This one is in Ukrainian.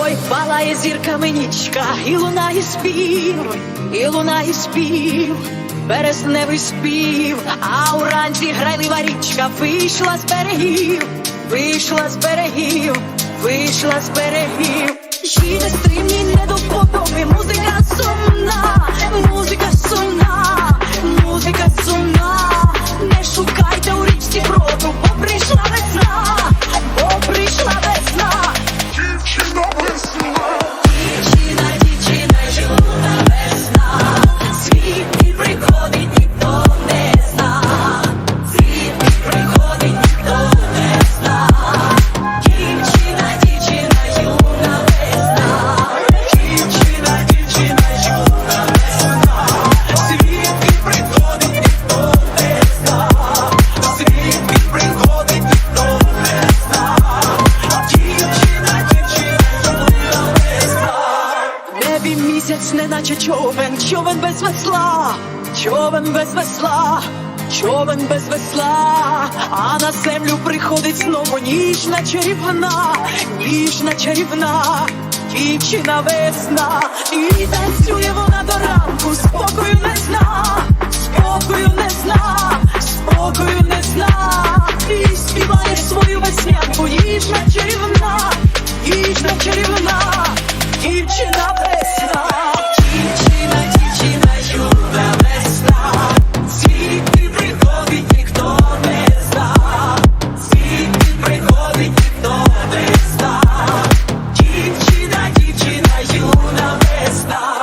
Ой, палає зірками нічка, і лунає спів, і лунає спів, березневий спів, а уранці грайлива річка вийшла з берегів, вийшла з берегів, вийшла з берегів. Їде стрімні не до вподоби, музика сумна, музика сумна, музика сумна. Місяць, неначе човен, човен без весла, човен без весла, човен без весла, а на землю приходить знову ніжна чарівна, ніжна чарівна, дівчина весна, і танцює вона до fiesta.